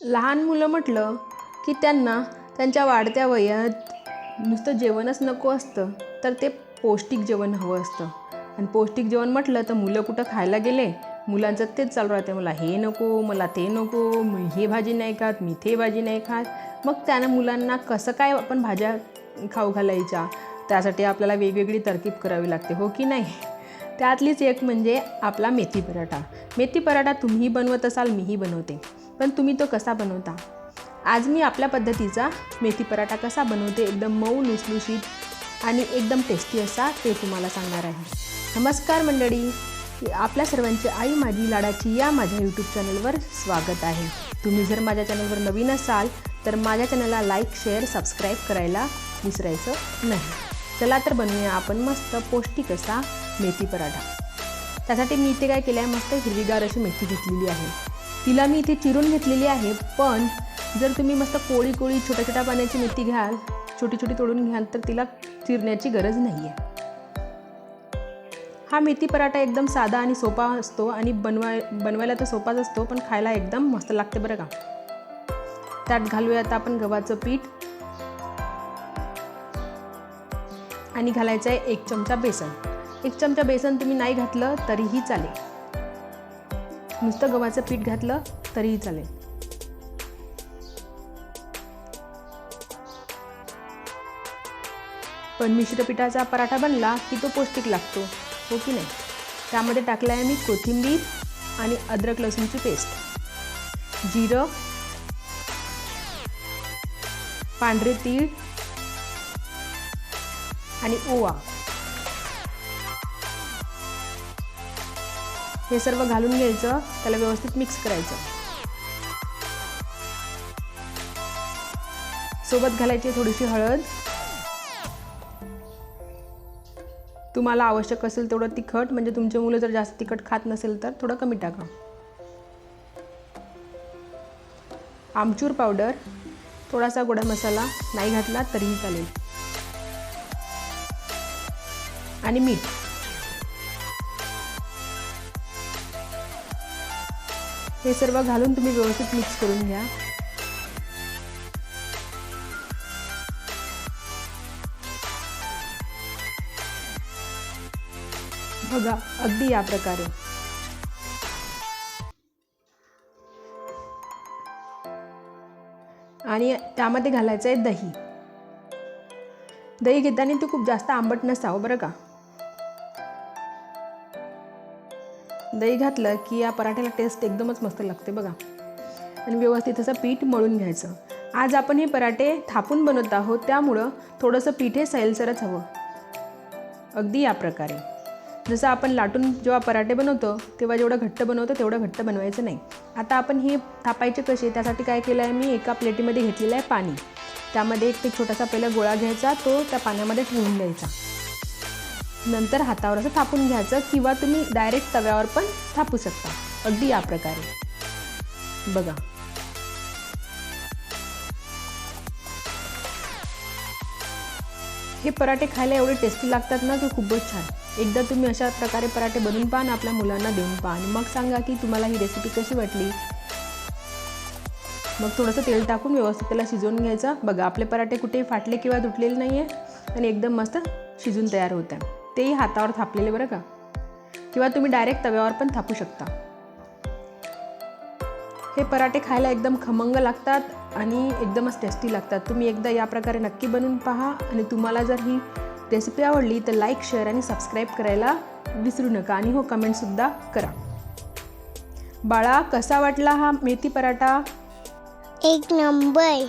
लहान मुलं म्हटलं की त्यांना त्यांच्या वाढत्या वयात नुसतं जेवणच नको असतं तर ते पौष्टिक जेवण हवं असतं. आणि पौष्टिक जेवण म्हटलं तर मुलं कुठं खायला गेले? मुलांचं तेच चालू राहते. मला हे नको मला ते नको मी हे भाजी नाही खात मी ते भाजी नाही खात. मग त्यानं मुलांना कसं काय आपण भाज्या खाऊ घालायच्या? त्यासाठी आपल्याला वेगवेगळी तरकीब करावी लागते हो की नाही? त्यातलीच एक म्हणजे आपला मेथी पराठा. मेथी पराठा तुम्ही बनवत असाल मीही बनवते. पण तुम्ही तो कसा बनवता? आज मी आपल्या पद्धतीचा मेथी पराठा कसा बनवते एकदम मऊ लुसलुशीत आणि एकदम टेस्टी असा ते तुम्हाला सांगणार आहे. नमस्कार मंडळी. आपल्या सर्वांची आई माझी लाडाची या माझ्या यूट्यूब चॅनलवर स्वागत आहे. तुम्ही जर माझ्या चॅनलवर नवीन असाल तर माझ्या चॅनलला लाईक शेअर सबस्क्राईब करायला विसरायचं नाही. चला तर बनवूया आपण मस्त पौष्टिक असा मेथी पराठा. त्यासाठी मी इथे काय केलं आहे मस्त हिरवीगार अशी मेथी घेतलेली आहे. तिला मी इथे चिरून घेतलेली आहे पण जर तुम्ही मस्त कोळी कोळी छोट्या छोट्या पाण्याची मेथी घ्याल छोटी छोटी तोडून घ्याल तर तिला चिरण्याची गरज नाही आहे हा मेथी पराठा एकदम साधा आणि सोपा असतो आणि बनवाय बनवायला तर सोपाच असतो पण खायला एकदम मस्त लागते बरं का. त्यात घालूया आता आपण गव्हाचं पीठ. आणि घालायचं आहे एक चमचा बेसन. एक चमचा बेसन तुम्ही नाही घातलं तरीही चालेल. नुसतं गव्हाचं पीठ घातलं तरीही चालेल. पण मिश्र पिठाचा पराठा बनला की तो पौष्टिक लागतो हो की नाही? त्यामध्ये टाकला आहे मी कोथिंबीर आणि अद्रक लसूणची पेस्ट. जिरं पांढरे तीळ आणि ओवा. हे सर्व घालून घ्यायचं त्याला व्यवस्थित मिक्स करायचं. सोबत घालायची थोडीशी हळद. तुम्हाला आवश्यक असेल तेवढं तिखट म्हणजे तुमचे मुलं जर जास्त तिखट खात नसेल तर थोडं कमी टाका. आमचूर पावडर थोडासा गोडा मसाला नाही घातला तरीही चालेल. आणि मीठ. हे सर्व घालून तुम्ही व्यवस्थित मिक्स करून घ्या. बघा अगदी या प्रकारे. आणि त्यामध्ये घालायचं आहे दही. दही घेताना ते खूप जास्त आंबट नसावं बरं का? दही घातलं की या पराठ्याला टेस्ट एकदमच मस्त लागते बघा. आणि व्यवस्थित असं पीठ मळून घ्यायचं. आज आपण हे पराठे थापून बनवत आहोत त्यामुळं थोडंसं पीठ हे सैलसरच हवं. अगदी या प्रकारे. जसं आपण लाटून जेव्हा पराठे बनवतो तेव्हा जेवढं घट्ट बनवतो तेवढं घट्ट बनवायचं नाही. आता आपण हे थापायचे कसे त्यासाठी काय केलं आहे मी एका प्लेटीमध्ये घेतलेलं आहे पाणी. त्यामध्ये एक ते छोटासा पहिला गोळा घ्यायचा तो त्या पाण्यामध्ये ठेवून द्यायचा. नंतर हातावर असं थापून घ्यायचं किंवा तुम्ही डायरेक्ट तव्यावर पण थापू शकता. अगदी या प्रकारे. बघा. हे पराठे खायला एवढे टेस्टी लागतात ना की खूपच छान. एकदा तुम्ही अशा प्रकारे पराठे बनवून पहा आणि आपल्या मुलांना देऊन पहा. आणि मग सांगा की तुम्हाला ही रेसिपी कशी वाटली? मग थोडंसं तेल टाकून व्यवस्थित त्याला शिजवून घ्यायचं. बघा आपले पराठे कुठेही फाटले किंवा तुटलेले नाही आहे आणि एकदम मस्त शिजून तयार होत आहे. तेही हातावर थापलेले बरं का? किंवा तुम्ही डायरेक्ट तव्यावर पण थापू शकता. हे पराठे खायला एकदम खमंग लागतात आणि एकदमच टेस्टी लागतात. तुम्ही एकदा या प्रकारे नक्की बनवून पहा आणि तुम्हाला जर ही रेसिपी आवडली तर लाईक शेअर आणि सबस्क्राईब करायला विसरू नका. आणि हो कमेंटसुद्धा करा. बाळा कसा वाटला हा मेथी पराठा? एक नंबर